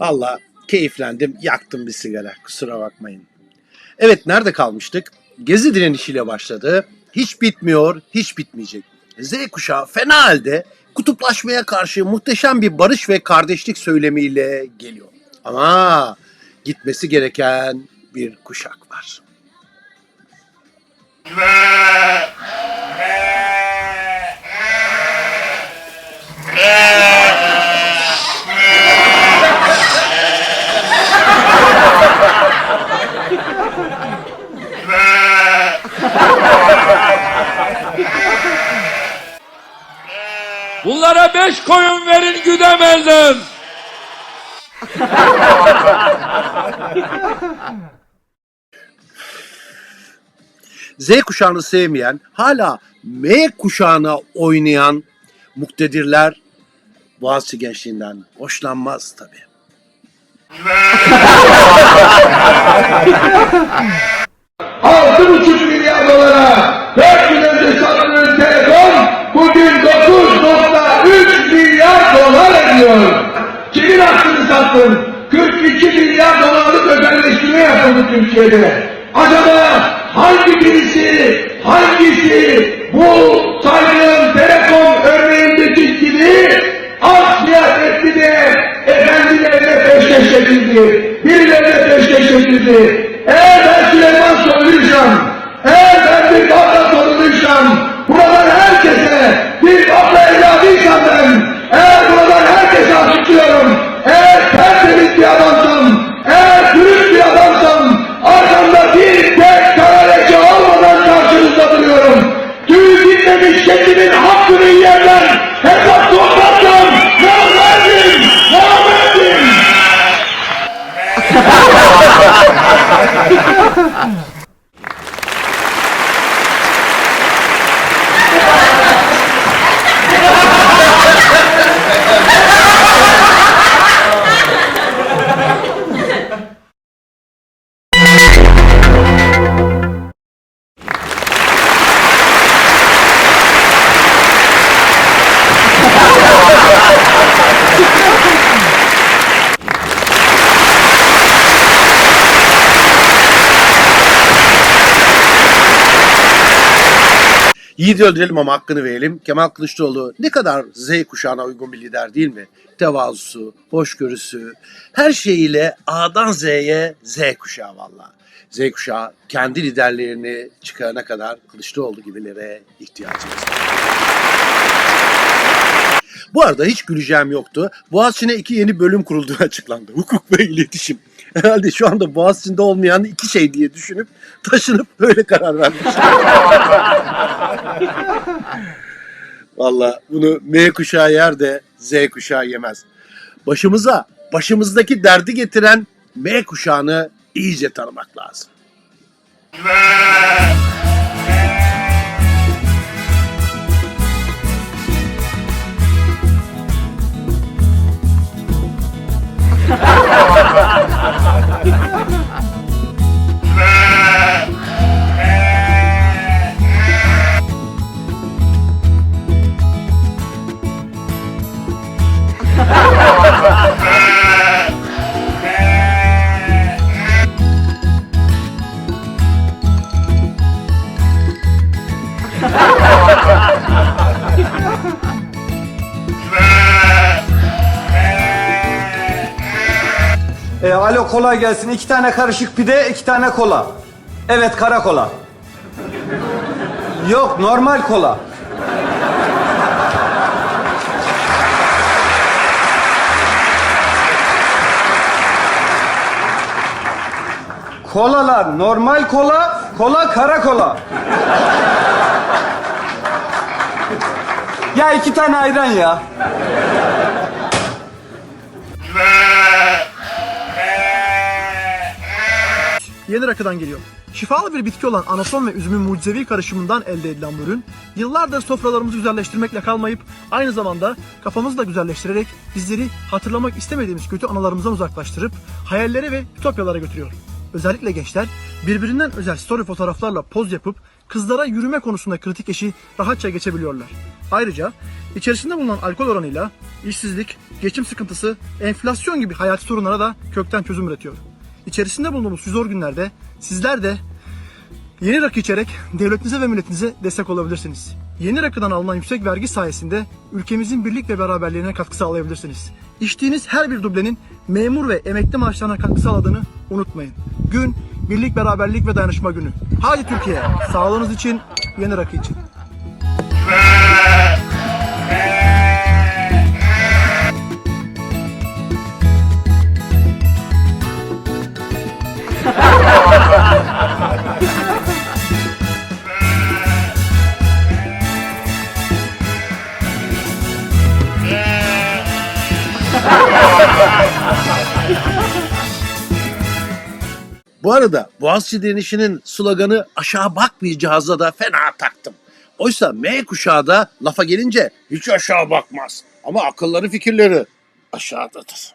Valla keyiflendim, yaktım bir sigara. Kusura bakmayın. Evet, nerede kalmıştık? Gezi direnişiyle başladı. Hiç bitmiyor, hiç bitmeyecek. Z kuşağı fena halde kutuplaşmaya karşı muhteşem bir barış ve kardeşlik söylemiyle geliyor. Ama gitmesi gereken bir kuşak var. Bunlara güdemezler. Z kuşağını sevmeyen, hala M kuşağına oynayan muktedirler Boğaziçi gençliğinden hoşlanmaz tabii. Altı buçuk milyar dolara 4 yıl önce satılan telefon ediyor. Kimin hakkını sattın? 42 milyar dolarlık özelleştirme yapıldı Türkiye'de. Acaba hangi birisi, hangisi bu Yiğidi öldürelim ama hakkını verelim. Kemal Kılıçdaroğlu ne kadar Z kuşağına uygun bir lider değil mi? Tevazusu, hoşgörüsü, her şeyiyle A'dan Z'ye Z kuşağı valla. Z kuşağı kendi liderlerini çıkarana kadar Kılıçdaroğlu gibilere ihtiyacımız var. Bu arada hiç güleceğim yoktu. Boğaziçi'ne iki yeni bölüm kurulduğu açıklandı. Hukuk ve iletişim. Herhalde şu anda Boğaziçi'nde olmayan iki şey diye düşünüp taşınıp öyle karar vermiş. Valla bunu M kuşağı yer de Z kuşağı yemez. Başımıza, başımızdaki derdi getiren M kuşağını iyice tanımak lazım. alo kolay gelsin. İki tane karışık pide, iki tane kola. Evet kara kola. Yok normal kola. Kolalar normal kola, kola kara kola. ya iki tane ayran ya. Yeni rakıdan geliyor. Şifalı bir bitki olan anason ve üzümün mucizevi karışımından elde edilen bu ürün, yıllardır sofralarımızı güzelleştirmekle kalmayıp aynı zamanda kafamızı da güzelleştirerek bizleri hatırlamak istemediğimiz kötü anılarımızdan uzaklaştırıp hayallere ve ütopyalara götürüyor. Özellikle gençler birbirinden özel story fotoğraflarla poz yapıp kızlara yürüme konusunda kritik eşi rahatça geçebiliyorlar. Ayrıca içerisinde bulunan alkol oranıyla işsizlik, geçim sıkıntısı, enflasyon gibi hayati sorunlara da kökten çözüm üretiyor. İçerisinde bulunduğumuz zor günlerde sizler de Yeni rakı içerek devletinize ve milletinize destek olabilirsiniz. Yeni rakıdan alınan yüksek vergi sayesinde ülkemizin birlik ve beraberliğine katkı sağlayabilirsiniz. İçtiğiniz her bir dublenin memur ve emekli maaşlarına katkı sağladığını unutmayın. Gün birlik, beraberlik ve dayanışma günü. Hadi Türkiye, sağlığınız için, yeni rakı için. Bu arada Boğaziçi direnişinin sloganı aşağı bakmayacağız'a da fena taktım. Oysa M kuşağı da lafa gelince hiç aşağı bakmaz. Ama akılları fikirleri aşağıdadır.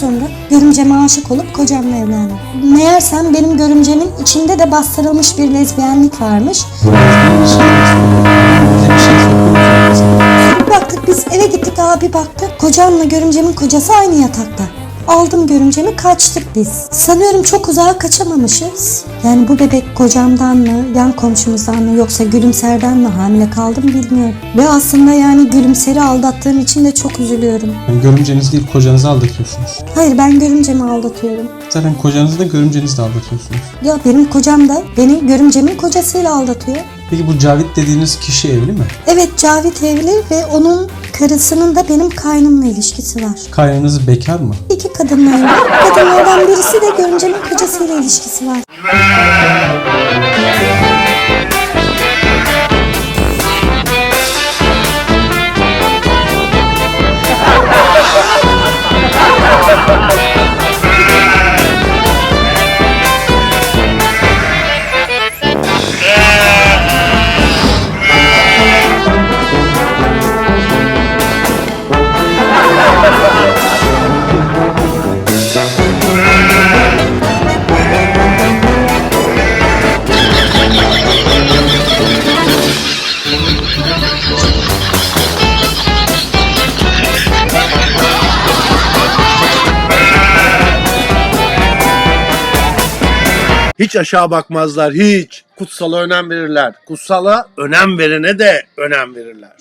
Sonra görümceme aşık olup kocamla evlendim. Meğersem benim görümcemin içinde de bastırılmış bir lezbiyenlik varmış. Bir baktık biz eve gittik abi baktık. Kocamla görümcemin kocası aynı yatakta. Aldım görümcemi kaçtık biz. Sanıyorum çok uzağa kaçamamışız. Yani bu bebek kocamdan mı, yan komşumuzdan mı yoksa gülümserden mi hamile kaldım bilmiyorum. Ve aslında yani gülümseri aldattığım için de çok üzülüyorum. Yani görümceniz değil kocanızı aldatıyorsunuz. Hayır ben görümcemi aldatıyorum. Zaten kocanızı da görümcenizi de aldatıyorsunuz. Ya benim kocam da beni görümcemin kocasıyla aldatıyor. Peki bu Cavit dediğiniz kişi evli mi? Evet Cavit evli ve onun karısının da benim kaynımla ilişkisi var. Kaynınız bekar mı? İki kadınla evli. Kadınlardan birisi de görümcemin kocasıyla ilişkisi var. Hiç aşağı bakmazlar hiç. Kutsala önem verirler. Kutsala önem verene de önem verirler.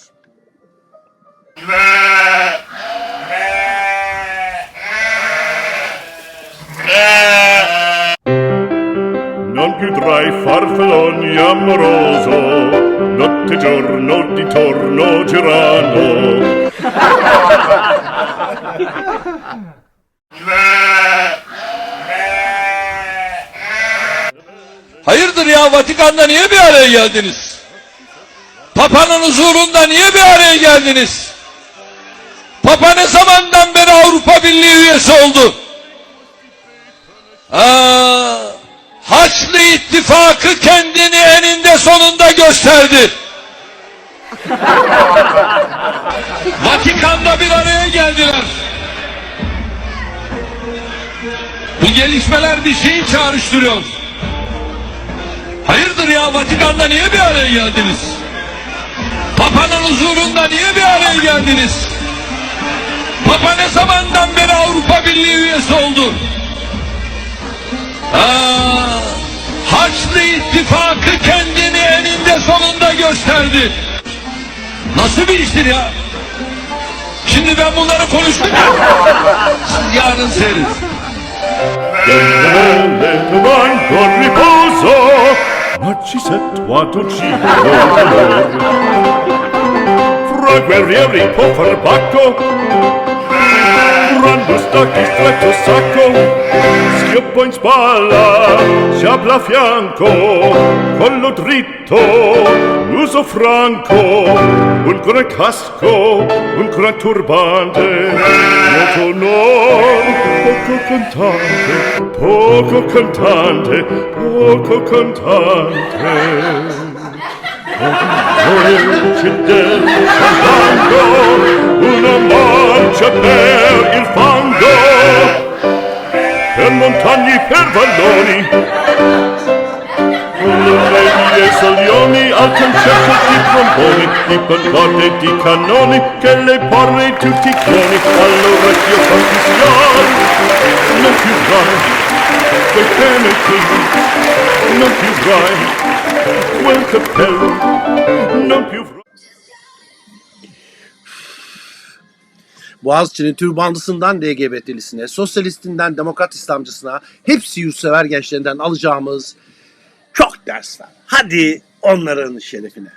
Non più tra i farfalloni amoroso, notte giorno di torno girano. Hayırdır ya Vatikan'da niye bir araya geldiniz? Papa'nın huzurunda niye bir araya geldiniz? Papa ne zamandan beri Avrupa Birliği üyesi oldu? Aa, Haçlı İttifakı kendini eninde sonunda gösterdi. Vatikan'da bir araya geldiler. Bu gelişmeler bir şeyi çağrıştırıyor. Hayırdır ya Vatikan'da niye bir araya geldiniz? Papa'nın huzurunda niye bir araya geldiniz? Papa ne zamandan beri Avrupa Birliği üyesi oldu? Aa, Haçlı İttifakı kendini eninde sonunda gösterdi. Nasıl bir iştir ya? Şimdi ben bunları konuştum. Siz yarın seyredin. But she said, what would she know? Frog where every puffer bucko currando sta chi stretto sacco schioppo in spalla sciabla a fianco collo dritto l'uso franco un gran casco un gran turbante noto non poco cantante poco cantante poco cantante. Del fango, una marcia per il fango, per montagne, per valloni, con le vie solioni al concerto di tromboni, di petarde e di cannoni, che le porre tutti i cloni, all'orecchio confusione, non più vai, quei penalty, non più vai, quel cappello, non più. Boğaziçi'nin türbanlısından LGBT'lisine, sosyalistinden demokrat İslamcısına, hepsi yurtsever gençlerinden alacağımız çok ders var. Hadi onların şerefine.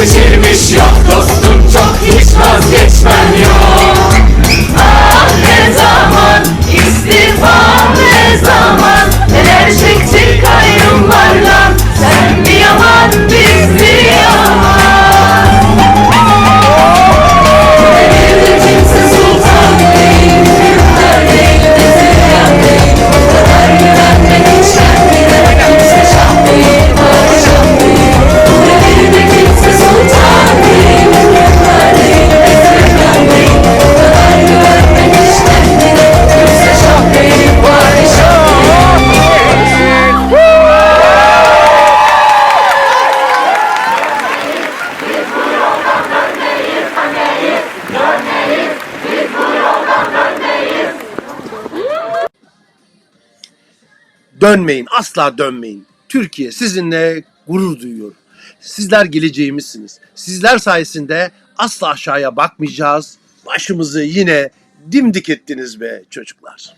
Çok Dönmeyin, asla dönmeyin. Türkiye sizinle gurur duyuyor. Sizler geleceğimizsiniz. Sizler sayesinde asla aşağıya bakmayacağız. Başımızı yine dimdik ettiniz be çocuklar.